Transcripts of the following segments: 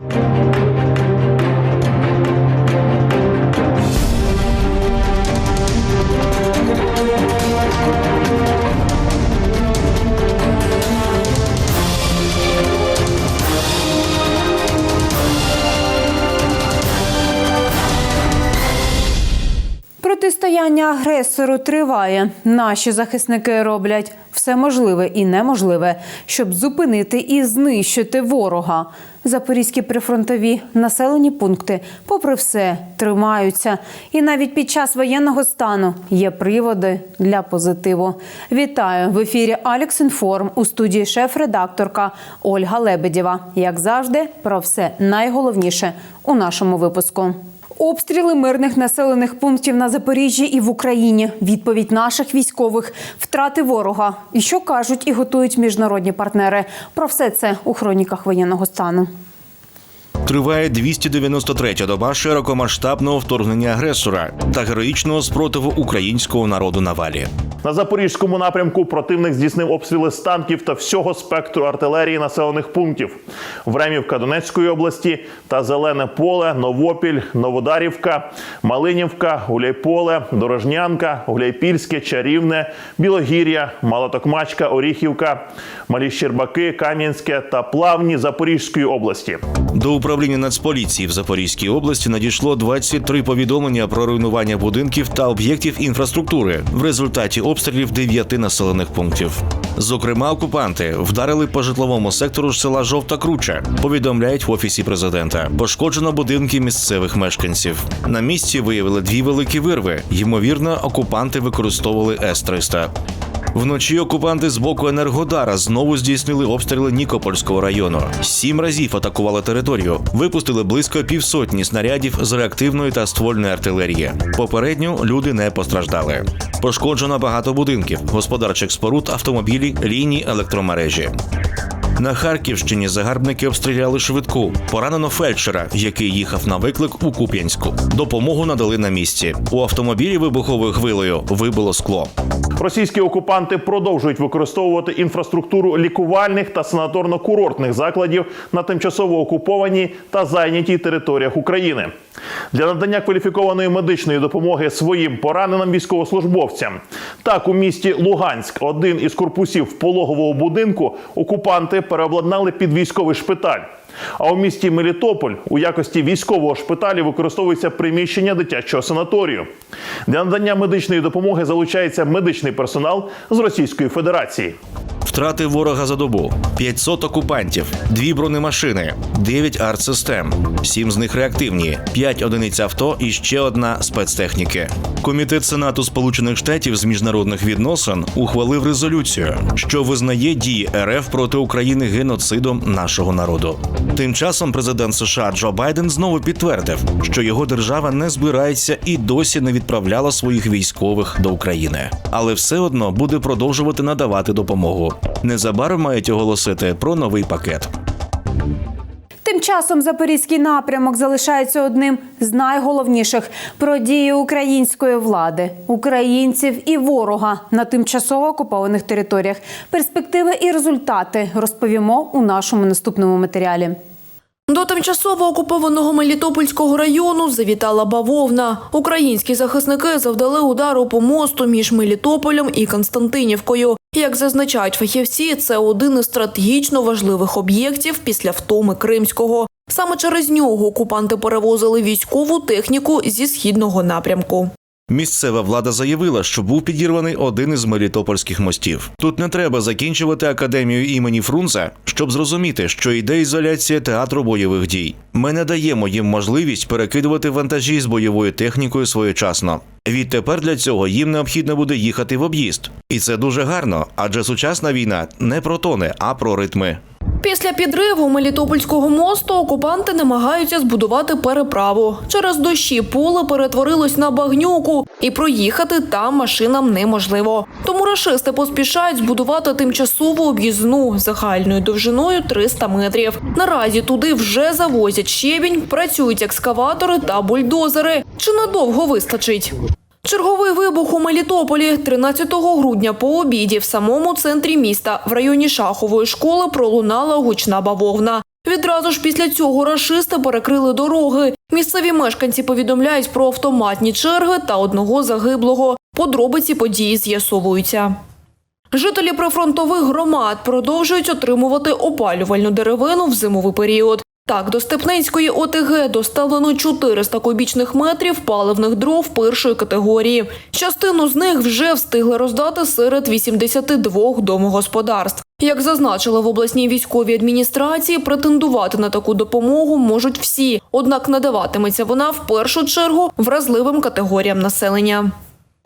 you Протистояння агресору триває. Наші захисники роблять все можливе і неможливе, щоб зупинити і знищити ворога. Запорізькі прифронтові населені пункти, попри все, тримаються. І навіть під час воєнного стану є приводи для позитиву. Вітаю в ефірі Алекс Інформ у студії шеф-редакторка Ольга Лебедєва. Як завжди, про все найголовніше у нашому випуску. Обстріли мирних населених пунктів на Запоріжжі і в Україні. Відповідь наших військових, втрати ворога. І що кажуть і готують міжнародні партнери. Про все це у хроніках воєнного стану. Триває 293-я доба широкомасштабного вторгнення агресора та героїчного спротиву українського народу на валі. На запорізькому напрямку противник здійснив обстріли з танків та всього спектру артилерії населених пунктів: Времівка Донецької області та Зелене поле, Новопіль, Новодарівка, Малинівка, Гуляйполе, Дорожнянка, Гуляйпільське, Чарівне, Білогір'я, Малотокмачка, Оріхівка, Малі Щербаки, Кам'янське та Плавні Запорізької області. До управління Нацполіції в Запорізькій області надійшло 23 повідомлення про руйнування будинків та об'єктів інфраструктури в результаті обстрілів 9 населених пунктів. Зокрема, окупанти вдарили по житловому сектору села Жовта Круча. Повідомляють в офісі президента. Пошкоджено будинки місцевих мешканців. На місці виявили дві великі вирви. Ймовірно, окупанти використовували С-300. Вночі окупанти з боку Енергодара знову здійснили обстріли Нікопольського району. Сім разів атакували територію, випустили близько півсотні снарядів з реактивної та ствольної артилерії. Попередньо люди не постраждали. Пошкоджено багато будинків, господарчих споруд, автомобілі, лінії електромережі. На Харківщині загарбники обстріляли швидку. Поранено фельдшера, який їхав на виклик у Куп'янську. Допомогу надали на місці. У автомобілі вибуховою хвилею вибило скло. Російські окупанти продовжують використовувати інфраструктуру лікувальних та санаторно-курортних закладів на тимчасово окупованій та зайнятій територіях України для надання кваліфікованої медичної допомоги своїм пораненим військовослужбовцям. Так, у місті Луганськ один із корпусів пологового будинку окупанти переобладнали під військовий шпиталь. А у місті Мелітополь у якості військового шпиталю використовується приміщення дитячого санаторію. Для надання медичної допомоги залучається медичний персонал з Російської Федерації. Втрати ворога за добу: 500 окупантів, дві бронемашини, 9 артсистем, 7 з них реактивні, 5 одиниць авто і ще одна спецтехніки. Комітет Сенату Сполучених Штатів з міжнародних відносин ухвалив резолюцію, що визнає дії РФ проти України геноцидом нашого народу. Тим часом президент США Джо Байден знову підтвердив, що його держава не збирається і досі не відправляла своїх військових до України, але все одно буде продовжувати надавати допомогу. Незабаром мають оголосити про новий пакет. Тим часом запорізький напрямок залишається одним з найголовніших про дії української влади, українців і ворога на тимчасово окупованих територіях. Перспективи і результати розповімо у нашому наступному матеріалі. До тимчасово окупованого Мелітопольського району завітала бавовна. Українські захисники завдали удару по мосту між Мелітополем і Константинівкою. Як зазначають фахівці, це один із стратегічно важливих об'єктів після втоми Кримського. Саме через нього окупанти перевозили військову техніку зі східного напрямку. Місцева влада заявила, що був підірваний один із мелітопольських мостів. Тут не треба закінчувати академію імені Фрунзе, щоб зрозуміти, що йде ізоляція театру бойових дій. Ми не даємо їм можливість перекидувати вантажі з бойовою технікою своєчасно. Відтепер для цього їм необхідно буде їхати в об'їзд, і це дуже гарно, адже сучасна війна не про тони, а про ритми. Після підриву Мелітопольського мосту окупанти намагаються збудувати переправу. Через дощі поле перетворилось на багнюку, і проїхати там машинам неможливо. Тому рашисти поспішають збудувати тимчасову об'їзну загальною довжиною 300 метрів. Наразі туди вже завозять щебінь, працюють екскаватори та бульдозери. Чи надовго вистачить? Черговий вибух у Мелітополі 13 грудня по обіді в самому центрі міста в районі Шахової школи пролунала гучна бавовна. Відразу ж після цього рашисти перекрили дороги. Місцеві мешканці повідомляють про автоматні черги та одного загиблого. Подробиці події з'ясовуються. Жителі прифронтових громад продовжують отримувати опалювальну деревину в зимовий період. Так, до Степненської ОТГ доставлено 400 кубічних метрів паливних дров першої категорії. Частину з них вже встигли роздати серед 82 домогосподарств. Як зазначили в обласній військовій адміністрації, претендувати на таку допомогу можуть всі, однак надаватиметься вона в першу чергу вразливим категоріям населення.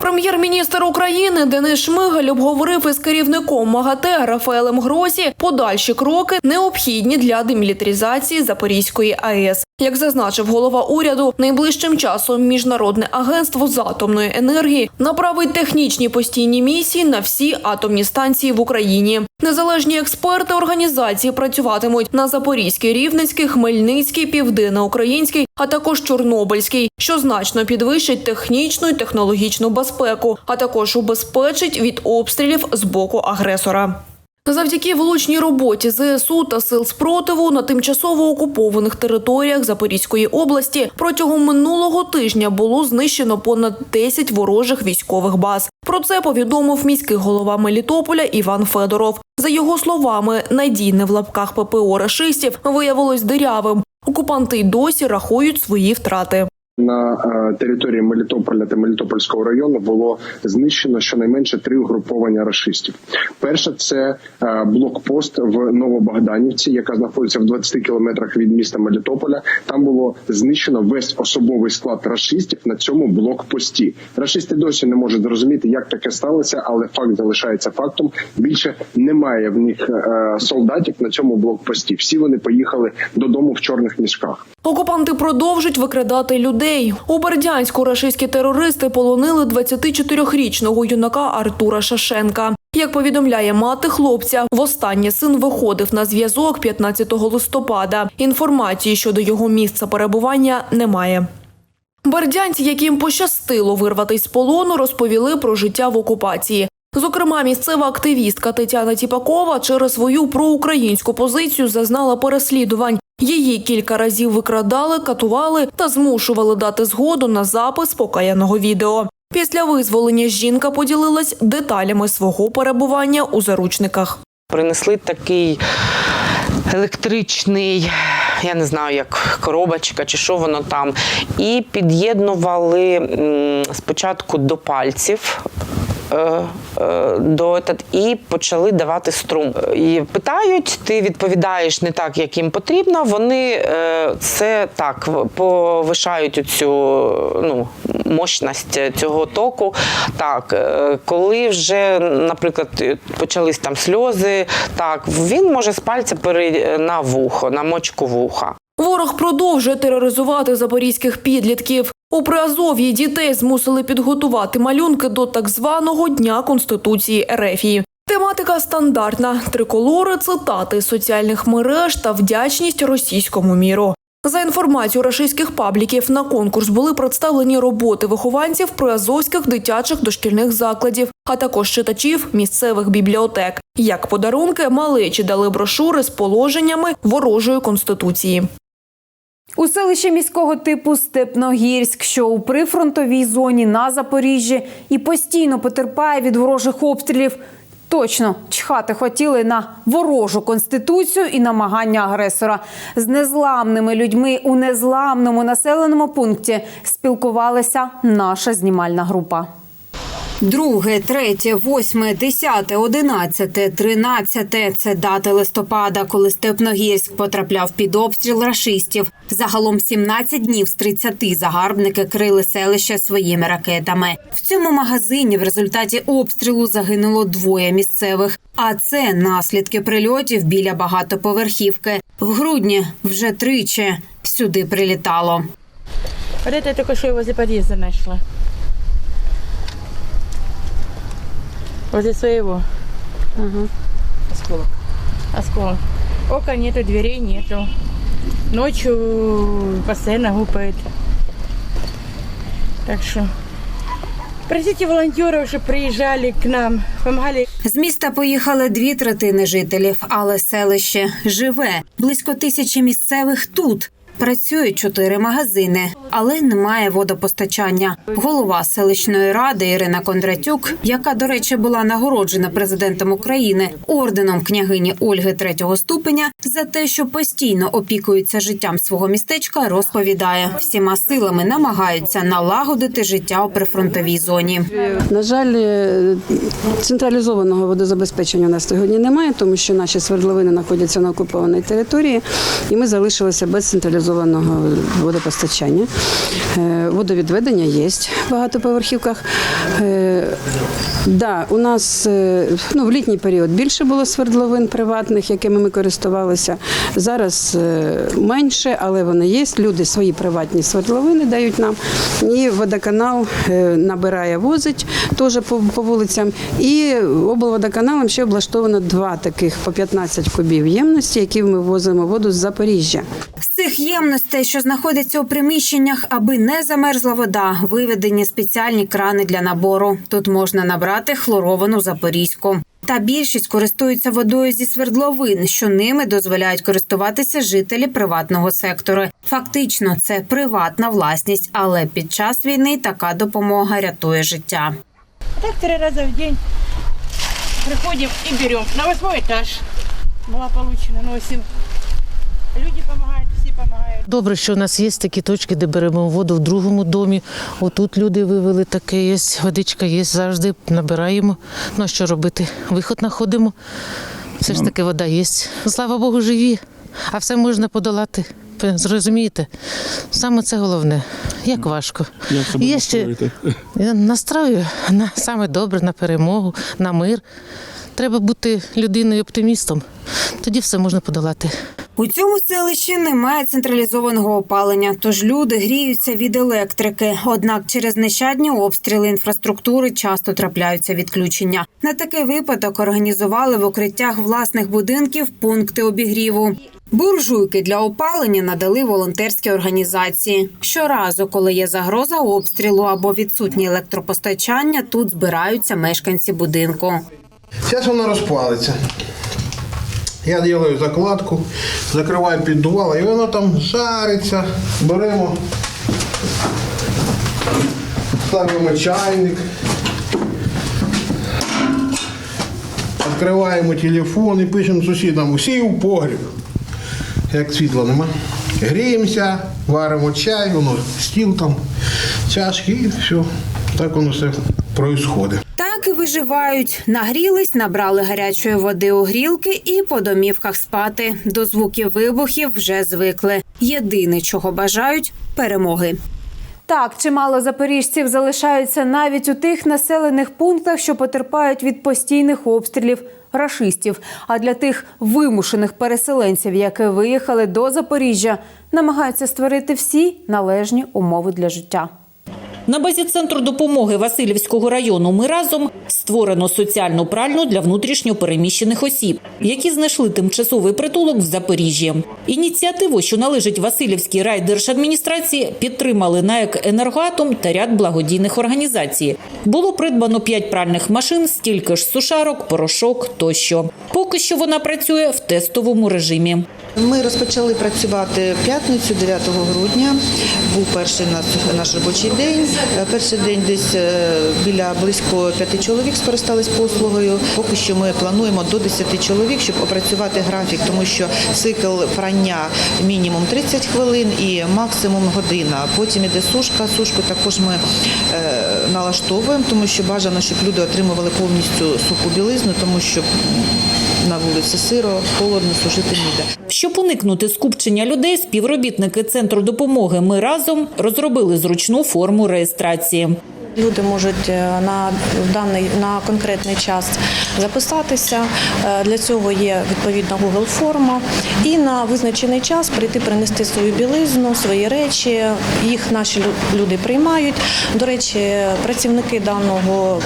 Прем'єр-міністр України Денис Шмигаль обговорив із керівником МАГАТЕ Рафаелем Гросі подальші кроки необхідні для демілітаризації Запорізької АЕС. Як зазначив голова уряду, найближчим часом міжнародне агентство з атомної енергії направить технічні постійні місії на всі атомні станції в Україні. Незалежні експерти організації працюватимуть на Запорізькій, Рівненській, Хмельницькій, Південноукраїнській, а також Чорнобильській, що значно підвищить технічну і технологічну безпеку, а також убезпечить від обстрілів з боку агресора. Завдяки влучній роботі ЗСУ та сил спротиву на тимчасово окупованих територіях Запорізької області протягом минулого тижня було знищено понад 10 ворожих військових баз. Про це повідомив міський голова Мелітополя Іван Федоров. За його словами, надійне в лапках ППО рашистів виявилось дирявим. Окупанти й досі рахують свої втрати. На е, території Мелітополя та Мелітопольського району було знищено щонайменше три угруповання рашистів. Перше це е, блокпост в Новобогданівці, яка знаходиться в 20 кілометрах від міста Мелітополя. Там було знищено весь особовий склад рашистів на цьому блокпості. Рашисти досі не можуть зрозуміти, як таке сталося, але факт залишається фактом. Більше немає в них е, солдатів на цьому блокпості. Всі вони поїхали додому в чорних мішках. Окупанти продовжують викрадати людей. У Бердянську рашистські терористи полонили 24-річного юнака Артура Шашенка. Як повідомляє мати хлопця, востаннє син виходив на зв'язок 15 листопада. Інформації щодо його місця перебування немає. Бердянці, яким пощастило вирватися з полону, розповіли про життя в окупації. Зокрема, місцева активістка Тетяна Тіпакова через свою проукраїнську позицію зазнала переслідувань. Її кілька разів викрадали, катували та змушували дати згоду на запис покаяного відео. Після визволення жінка поділилась деталями свого перебування у заручниках. Принесли такий електричний, я не знаю, як коробочка чи що воно там, і під'єднували спочатку до пальців. Е, е, До і почали давати струм. І питають, ти відповідаєш не так, як їм потрібно. Вони е, це так повишають цю ну, мощність цього току. Так, е, коли вже, наприклад, почались там сльози, так він може з пальця перейти на вухо, на мочку вуха. Ворог продовжує тероризувати запорізьких підлітків. У Приазов'ї дітей змусили підготувати малюнки до так званого Дня Конституції Ерефії. Тематика стандартна: триколори, цитати соціальних мереж та вдячність російському міру. За інформацією рашистських пабліків, на конкурс були представлені роботи вихованців приазовських дитячих дошкільних закладів, а також читачів місцевих бібліотек. Як подарунки, малечі дали брошури з положеннями ворожої конституції. У селищі міського типу Степногірськ, що у прифронтовій зоні на Запоріжжі і постійно потерпає від ворожих обстрілів. Точно чхати хотіли на ворожу конституцію і намагання агресора. З незламними людьми у незламному населеному пункті спілкувалася наша знімальна група. Друге, третє, восьме, десяте, одинадцяте, тринадцяте – це дати листопада, коли Степногірськ потрапляв під обстріл рашистів. Загалом 17 днів з 30 загарбники крили селище своїми ракетами. В цьому магазині в результаті обстрілу загинуло двоє місцевих. А це наслідки прильотів біля багатоповерхівки. В грудні вже тричі сюди прилітало. Вот это я только что возле нашла. Возле своего. Осколок. Осколок. Окон нету, дверей нету. Ночью постоянно гупает. Так что Просите волонтеров, чтобы приезжали к нам, помогали. З міста поїхали дві третини жителів, але селище живе. Близько тисячі місцевих тут. Працюють чотири магазини, але немає водопостачання. Голова селищної ради Ірина Кондратюк, яка, до речі, була нагороджена президентом України орденом княгині Ольги третього ступеня за те, що постійно опікується життям свого містечка, розповідає всіма силами намагаються налагодити життя у прифронтовій зоні. На жаль, е, централізованого водозабезпечення у нас сьогодні немає, тому що наші свердловини знаходяться на окупованій території, і ми залишилися без централізованого водопостачання. Е, Водовідведення є в багатоповерхівках. Е, Да, у нас е, ну, в літній період більше було свердловин приватних, якими ми користувалися. Зараз менше, але вони є. Люди свої приватні свердловини дають нам. І водоканал набирає, возить теж по вулицям. І облводоканалом ще облаштовано два таких по 15 кубів ємності, які ми возимо воду з Запоріжжя. Цих ємностей, що знаходяться у приміщеннях, аби не замерзла вода, виведені спеціальні крани для набору. Тут можна набрати хлоровану запорізьку. Та більшість користуються водою зі свердловин, що ними дозволяють користуватися жителі приватного сектору. Фактично, це приватна власність, але під час війни така допомога рятує життя. Так три раза в день приходим и берем. На восьмой этаж была получена, носим. Люди помогают. Добре, що у нас є такі точки, де беремо воду в другому домі. Отут люди вивели таке є, водичка є, завжди набираємо. Ну а що робити? Виход знаходимо. Все ж таки вода є. Слава Богу, живі, а все можна подолати. Ви Зрозумієте? Саме це головне. Як важко. Як себе Є ще? Я настрою на саме добре, на перемогу, на мир. Треба бути людиною оптимістом. Тоді все можна подолати. У цьому селищі немає централізованого опалення, тож люди гріються від електрики. Однак через нещадні обстріли інфраструктури часто трапляються відключення. На такий випадок організували в укриттях власних будинків пункти обігріву. Буржуйки для опалення надали волонтерські організації. Щоразу, коли є загроза обстрілу або відсутнє електропостачання, тут збираються мешканці будинку. Зараз вона розпалиться. Я роблю закладку, закриваю піддувало, і воно там жариться. Беремо, ставимо чайник, відкриваємо телефон і пишемо сусідам, усі у погріб. Як світла нема. Гріємося, варимо чай, воно стіл там, чашки і все. Так воно все відбувається. Так і виживають. Нагрілись, набрали гарячої води у грілки і по домівках спати. До звуків вибухів вже звикли. Єдине, чого бажають перемоги. Так, чимало запоріжців залишаються навіть у тих населених пунктах, що потерпають від постійних обстрілів рашистів. А для тих вимушених переселенців, які виїхали до Запоріжжя, намагаються створити всі належні умови для життя. На базі центру допомоги Васильівського району ми разом створено соціальну пральну для внутрішньо переміщених осіб, які знайшли тимчасовий притулок в Запоріжжі. Ініціативу, що належить Васильівській райдержадміністрації, підтримали НАЕК «Енергоатом» та ряд благодійних організацій. Було придбано п'ять пральних машин, стільки ж сушарок, порошок тощо. Поки що вона працює в тестовому режимі. Ми розпочали працювати в п'ятницю, 9 грудня. Був перший наш, наш робочий день. Е, Перший день десь е, біля близько п'яти чоловік скористались послугою. Поки що ми плануємо до 10 чоловік, щоб опрацювати графік, тому що цикл прання мінімум 30 хвилин і максимум година. Потім іде сушка. Сушку також ми е, налаштовуємо, тому що бажано, щоб люди отримували повністю суху білизну, тому що на вулиці сиро, холодно, сушити ніде. Щоб уникнути скупчення людей, співробітники центру допомоги Ми разом розробили зручну форму реєстрації. Люди можуть е, на даний на конкретний час записатися. Е, Для цього є відповідна Google форма, і на визначений час прийти принести свою білизну, свої речі. Їх наші люди приймають. До речі, працівники даного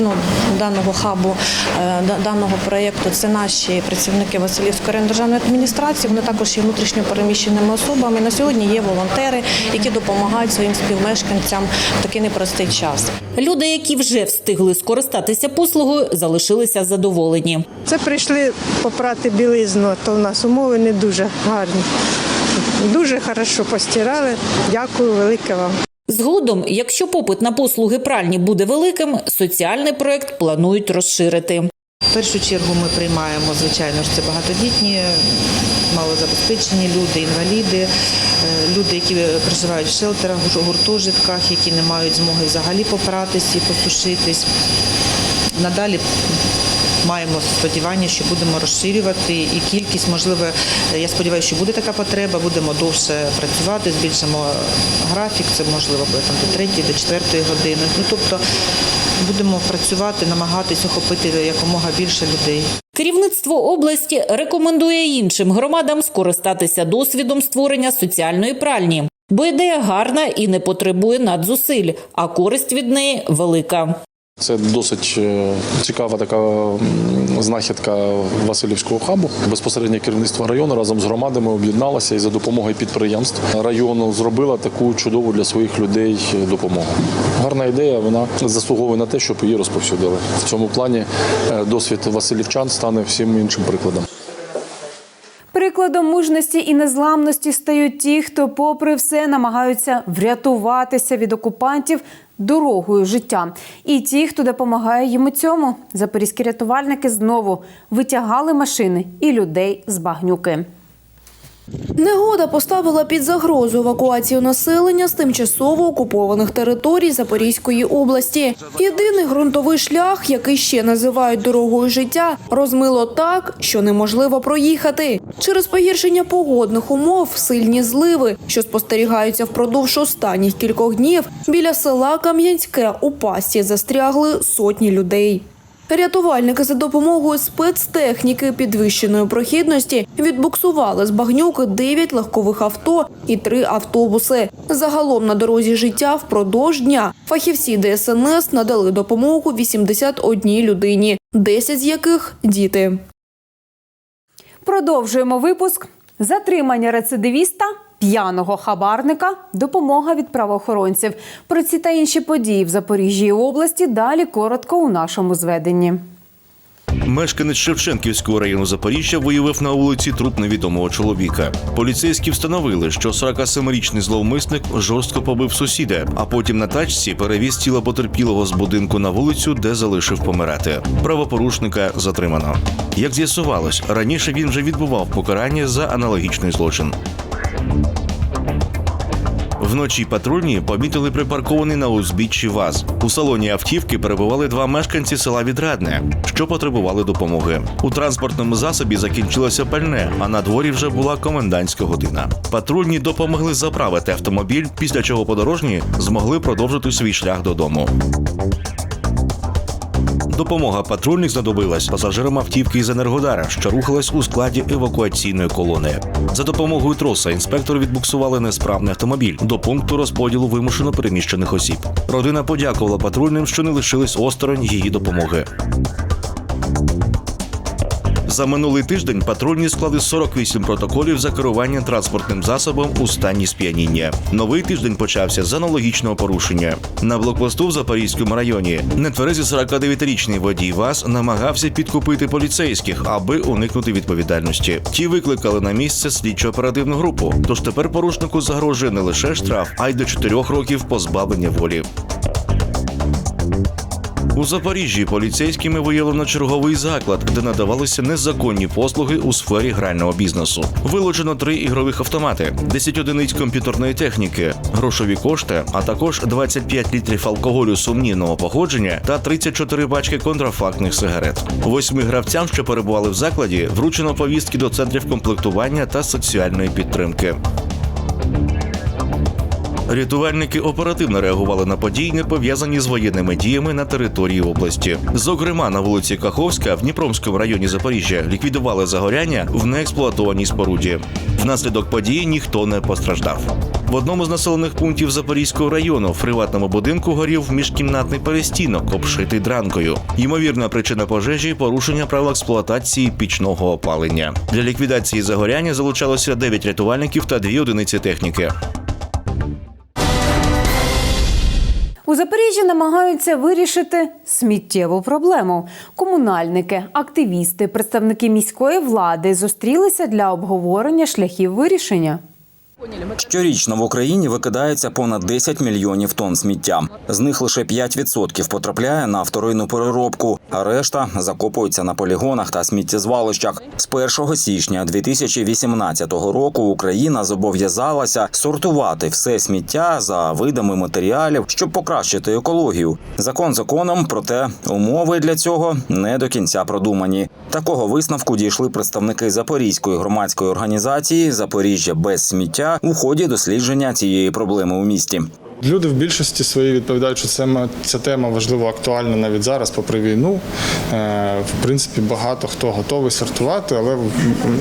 ну, даного хабу, е, даного проєкту це наші працівники Васильівської районної адміністрації. Вони також є внутрішньо переміщеними особами. На сьогодні є волонтери, які допомагають своїм співмешканцям в такий непростий час. Час. Люди, які вже встигли скористатися послугою, залишилися задоволені. Це прийшли попрати білизну, то в нас умови не дуже гарні. Дуже хорошо постирали. Дякую велике вам. Згодом, якщо попит на послуги пральні буде великим, соціальний проект планують розширити. В першу чергу ми приймаємо, звичайно ж, це багатодітні, малозабезпечені люди, інваліди, е, люди, які проживають в шелтерах, гур- гуртожитках, які не мають змоги взагалі попратись і посушитись. Надалі маємо сподівання, що будемо розширювати і кількість, можливо, я сподіваюся, що буде така потреба, будемо довше працювати, збільшимо графік, це можливо буде там до 3 до 4 години. Ну, тобто будемо працювати, намагатись охопити якомога більше людей. Керівництво області рекомендує іншим громадам скористатися досвідом створення соціальної пральні, бо ідея гарна і не потребує надзусиль, а користь від неї велика. Це досить е, цікава така знахідка Васильівського хабу. Безпосередньо керівництво району разом з громадами об'єдналося і за допомогою підприємств району зробила таку чудову для своїх людей допомогу. Гарна ідея, вона заслуговує на те, щоб її розповсюдили. В цьому плані е, досвід Васильівчан стане всім іншим прикладом. Прикладом мужності і незламності стають ті, хто, попри все, намагаються врятуватися від окупантів дорогою життя. І ті, хто допомагає їм у цьому. Запорізькі рятувальники знову витягали машини і людей з багнюки. Негода поставила під загрозу евакуацію населення з тимчасово окупованих територій Запорізької області. Єдиний ґрунтовий шлях, який ще називають дорогою життя, розмило так, що неможливо проїхати. Через погіршення погодних умов, сильні зливи, що спостерігаються впродовж останніх кількох днів, біля села Кам'янське у пасті застрягли сотні людей. Рятувальники за допомогою спецтехніки підвищеної прохідності відбуксували з багнюки 9 легкових авто і 3 автобуси. Загалом на дорозі життя впродовж дня фахівці ДСНС надали допомогу 81 людині, 10 з яких діти. Продовжуємо випуск. Затримання рецидивіста, п'яного хабарника, допомога від правоохоронців. Про ці та інші події в Запоріжжі і області далі коротко у нашому зведенні. Мешканець Шевченківського району Запоріжжя виявив на вулиці труп невідомого чоловіка. Поліцейські встановили, що 47-річний зловмисник жорстко побив сусіда, а потім на тачці перевіз тіло потерпілого з будинку на вулицю, де залишив помирати. Правопорушника затримано. Як з'ясувалось, раніше він вже відбував покарання за аналогічний злочин. Вночі патрульні помітили припаркований на узбіччі ВАЗ. У салоні автівки перебували два мешканці села Відрадне, що потребували допомоги. У транспортному засобі закінчилося пальне, а на дворі вже була комендантська година. Патрульні допомогли заправити автомобіль, після чого подорожні змогли продовжити свій шлях додому. Допомога патрульних знадобилась пасажирам автівки із Енергодара, що рухалась у складі евакуаційної колони. За допомогою троса інспектори відбуксували несправний автомобіль до пункту розподілу вимушено переміщених осіб. Родина подякувала патрульним, що не лишились осторонь її допомоги. За минулий тиждень патрульні склали 48 протоколів за керування транспортним засобом у стані сп'яніння. Новий тиждень почався з аналогічного порушення. На блокпосту в Запорізькому районі нетверезий 49-річний водій ВАЗ намагався підкупити поліцейських, аби уникнути відповідальності. Ті викликали на місце слідчо-оперативну групу. Тож тепер порушнику загрожує не лише штраф, а й до 4 років позбавлення волі. У Запоріжжі поліцейськими виявлено черговий заклад, де надавалися незаконні послуги у сфері грального бізнесу. Вилучено три ігрових автомати, 10 одиниць комп'ютерної техніки, грошові кошти, а також 25 літрів алкоголю сумнівного походження та 34 пачки контрафактних сигарет. Восьми гравцям, що перебували в закладі, вручено повістки до центрів комплектування та соціальної підтримки. Рятувальники оперативно реагували на події, не пов'язані з воєнними діями на території області. Зокрема, на вулиці Каховська в Дніпромському районі Запоріжжя ліквідували загоряння в неексплуатованій споруді. Внаслідок події ніхто не постраждав. В одному з населених пунктів Запорізького району в приватному будинку горів міжкімнатний перестінок, обшитий дранкою. Ймовірна причина пожежі порушення правил експлуатації пічного опалення. Для ліквідації загоряння залучалося 9 рятувальників та 2 одиниці техніки. У Запоріжжі намагаються вирішити сміттєву проблему. Комунальники, активісти, представники міської влади зустрілися для обговорення шляхів вирішення. Щорічно в Україні викидається понад 10 мільйонів тонн сміття. З них лише 5% потрапляє на вторинну переробку, а решта закопуються на полігонах та сміттєзвалищах. З 1 січня 2018 року Україна зобов'язалася сортувати все сміття за видами матеріалів, щоб покращити екологію. Закон законом, проте умови для цього не до кінця продумані. Такого висновку дійшли представники Запорізької громадської організації Запоріжжя без сміття у ході дослідження цієї проблеми у місті. Люди в більшості своїй відповідають, що це ця тема важливо актуальна навіть зараз, попри війну. Е, В принципі, багато хто готовий сортувати, але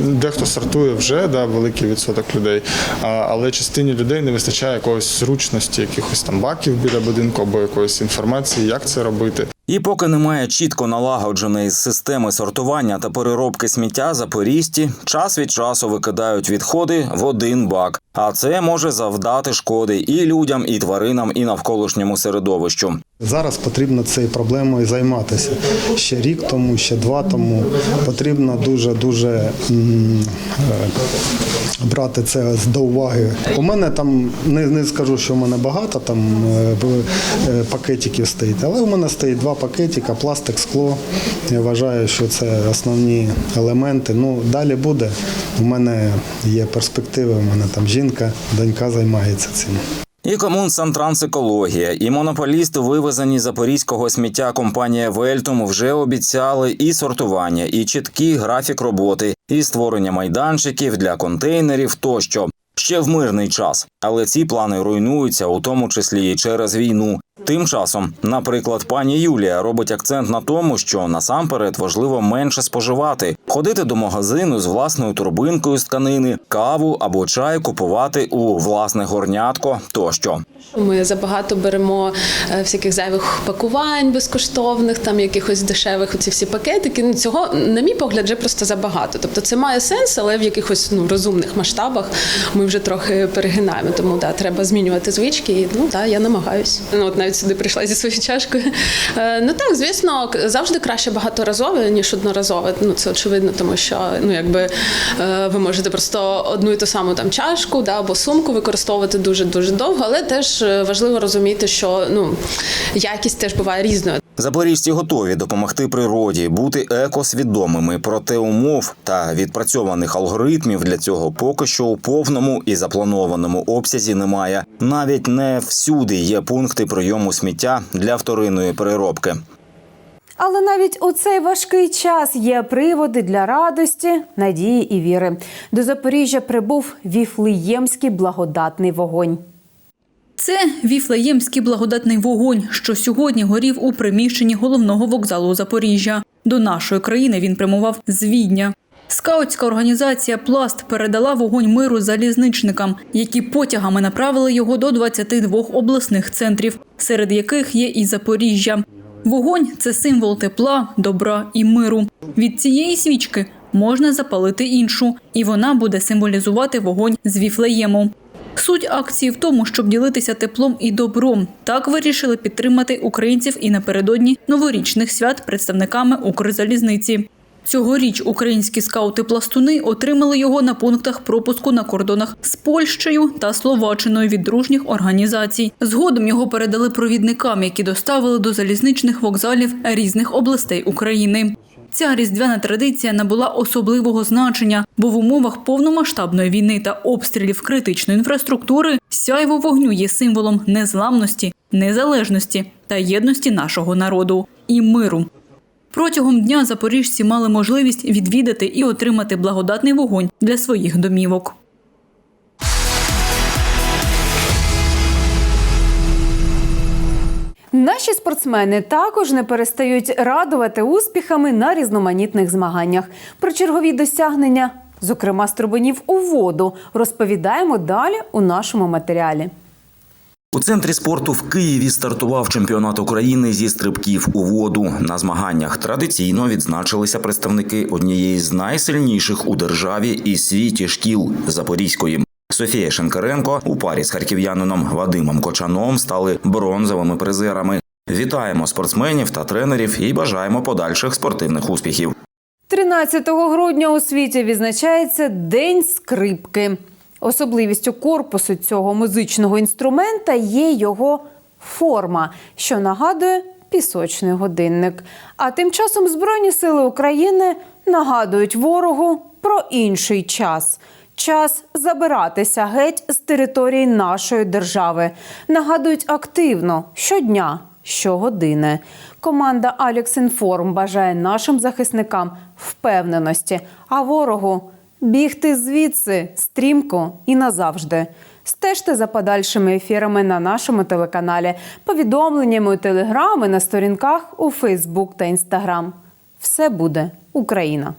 дехто сортує вже, да, великий відсоток людей. Але частині людей не вистачає якоїсь зручності, якихось там баків біля будинку або якоїсь інформації, як це робити. І поки немає чітко налагодженої системи сортування та переробки сміття, запорізьці час від часу викидають відходи в один бак. А це може завдати шкоди і людям, і тваринам, і навколишньому середовищу. Зараз потрібно цією проблемою займатися. Ще рік тому, ще два тому потрібно дуже дуже е, брати це до уваги. У мене там не, не скажу, що в мене багато там е, е, пакетиків стоїть, але у мене стоїть два пакетика, пластик, скло. Я вважаю, що це основні елементи. Ну далі буде. У мене є перспективи. У мене там жінка, донька займається цим. І комунсантрансекологія, і монополісти, вивезені запорізького сміття компанія Вельтум, вже обіцяли і сортування, і чіткий графік роботи, і створення майданчиків для контейнерів тощо. Ще в мирний час, але ці плани руйнуються, у тому числі і через війну. Тим часом, наприклад, пані Юлія робить акцент на тому, що насамперед важливо менше споживати, ходити до магазину з власною турбинкою з тканини, каву або чай купувати у власне горнятко тощо. Ми забагато беремо е, всяких зайвих пакувань безкоштовних, там якихось дешевих оці всі пакетики. Ну цього, на мій погляд, вже просто забагато. Тобто це має сенс, але в якихось ну розумних масштабах ми вже трохи перегинаємо. Тому да, треба змінювати звички. І ну да, я намагаюсь. Ну от навіть сюди прийшла зі своєю чашкою. Е, ну так, звісно, завжди краще багаторазове ніж одноразове. Ну це очевидно, тому що ну якби е, ви можете просто одну і ту саму там чашку, да або сумку використовувати дуже дуже довго, але теж е, важливо розуміти, що ну якість теж буває різною. Запоріжці готові допомогти природі, бути екосвідомими, проте умов та відпрацьованих алгоритмів для цього поки що у повному і запланованому обсязі немає. Навіть не всюди є пункти прийому сміття для вторинної переробки. Але навіть у цей важкий час є приводи для радості, надії і віри. До Запоріжжя прибув віфлеємський благодатний вогонь. Це Віфлеємський благодатний вогонь, що сьогодні горів у приміщенні головного вокзалу Запоріжжя. До нашої країни він прямував з Відня. Скаутська організація Пласт передала вогонь миру залізничникам, які потягами направили його до 22 обласних центрів, серед яких є і Запоріжжя. Вогонь це символ тепла, добра і миру. Від цієї свічки можна запалити іншу, і вона буде символізувати вогонь з Віфлеєму. Суть акції в тому, щоб ділитися теплом і добром. Так вирішили підтримати українців і напередодні новорічних свят представниками Укрзалізниці. Цьогоріч українські скаути-пластуни отримали його на пунктах пропуску на кордонах з Польщею та Словаччиною від дружніх організацій. Згодом його передали провідникам, які доставили до залізничних вокзалів різних областей України. Ця різдвяна традиція набула особливого значення, бо в умовах повномасштабної війни та обстрілів критичної інфраструктури сяйво вогню є символом незламності, незалежності та єдності нашого народу і миру. Протягом дня запоріжці мали можливість відвідати і отримати благодатний вогонь для своїх домівок. Наші спортсмени також не перестають радувати успіхами на різноманітних змаганнях. Про чергові досягнення, зокрема стрибунів у воду, розповідаємо далі у нашому матеріалі. У центрі спорту в Києві стартував чемпіонат України зі стрибків у воду. На змаганнях традиційно відзначилися представники однієї з найсильніших у державі і світі шкіл Запорізької. Софія Шенкаренко у парі з харків'янином Вадимом Кочаном стали бронзовими призерами. Вітаємо спортсменів та тренерів і бажаємо подальших спортивних успіхів. 13 грудня у світі відзначається День скрипки. Особливістю корпусу цього музичного інструмента є його форма, що нагадує пісочний годинник. А тим часом Збройні сили України нагадують ворогу про інший час. Час забиратися геть з території нашої держави. Нагадують активно щодня, щогодини. Команда Алекс Інформ бажає нашим захисникам впевненості, а ворогу бігти звідси стрімко і назавжди. Стежте за подальшими ефірами на нашому телеканалі, повідомленнями у телеграми на сторінках у Фейсбук та Інстаграм. Все буде Україна!